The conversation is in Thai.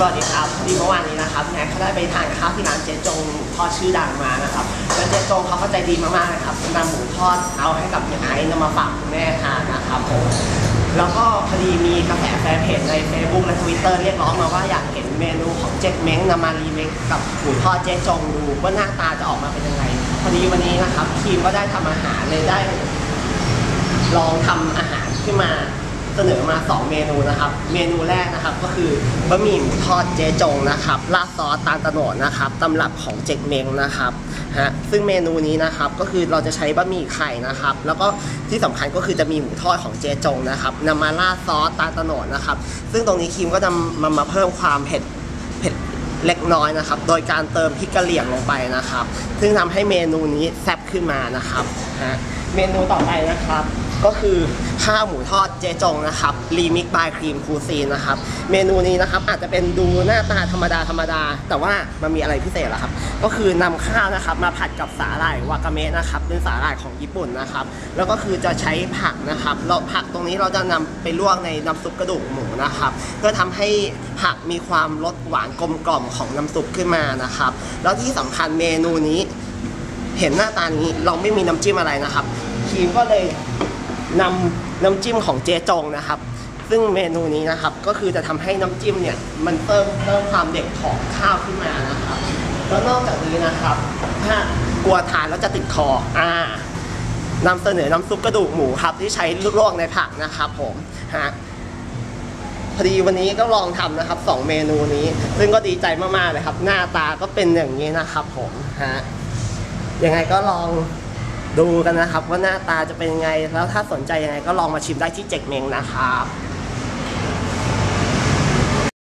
สวัสดีครับพอดีเมื่อวานนี้นะครับแน็กเขาได้ไปทานข้าวที่ร้านเจ๊จงทอดชื่อดังมานะครับแล้วเจ๊จงเขาก็ใจดีมากๆเลยครับนำหมูทอดเอาให้กับยายนำมาฝากคุณแม่ทานนะครับผมแล้วก็พอดีมีกระแสแฟนเพจใน Facebook และ Twitter เรียกร้องมาว่าอยากเห็นเมนูของเจ๊เม้งนำมารีเมคกับหมูทอดเจ๊จงดูว่าหน้าตาจะออกมาเป็นยังไงพอดีวันนี้นะครับทีมก็ได้ทำอาหารเลยได้ ลองทำอาหารขึ้นมา เสนอมา 2 เมนูนะครับ เมนูแรกนะครับก็คือบะหมี่หมูทอดเจจงนะครับราดซอสตาลตะโนดนะครับตำรับของเจกเมงนะครับฮะซึ่งเมนูนี้นะครับก็คือเราจะใช้บะหมี่ไข่นะครับ แล้วก็ที่สำคัญก็คือจะมีหมูทอดของเจจงนะครับนำมาราดซอสตาลตะโนดนะครับ ซึ่งตรงนี้คิมก็นำมามาเพิ่มความเผ็ดเผ็ดเล็กน้อยนะครับ โดยการเติมพริกกะเหรี่ยงลงไปนะครับ ซึ่งทำให้เมนูนี้แซ่บขึ้นมานะครับ ฮะเมนูต่อไปนะครับ ก็คือข้าวหมูทอดเจจงนะครับรีมิกบายครีมคูซีนนะครับ เมนูนี้นะครับอาจจะเป็นดูหน้าตาธรรมดาธรรมดา แต่ว่ามันมีอะไรพิเศษละครับ ก็คือนำข้าวนะครับมาผัดกับสาหร่ายวากาเมะนะครับเป็นสาหร่ายของญี่ปุ่นนะครับ แล้วก็คือจะใช้ผักนะครับ เราผักตรงนี้เราจะนำไปลวกในน้ำซุปกระดูกหมูนะครับเพื่อทำให้ผักมีความรสหวานกลมกล่อมของน้ำซุปขึ้นมานะครับ แล้วที่สำคัญเมนูนี้ เห็นหน้าตานี้เราไม่มีน้ำจิ้มอะไรนะครับทีมก็เลยนำน้ำจิ้มของเจจงนะครับ ซึ่งเมนูนี้นะครับก็คือจะทำให้น้ำจิ้มเนี่ยมันเติมเติมความเด็กของข้าวขึ้นมานะครับแล้วนอกจากนี้นะครับ ถ้ากลัวทานแล้วจะติดคออ่านำเสนอน้ำซุปกระดูกหมูครับ ที่ใช้ลวกในผักนะครับผมฮะพอดีวันนี้ก็ลองทำนะครับสองเมนูนี้ ซึ่งก็ดีใจมากๆเลยครับ หน้าตาก็เป็นอย่างนี้นะครับผมฮะ ยังไงก็ลองดูกันนะครับ ว่าหน้าตาจะเป็นยังไง แล้วถ้าสนใจยังไงก็ลองมาชิมได้ที่เจ็กเมงนะครับ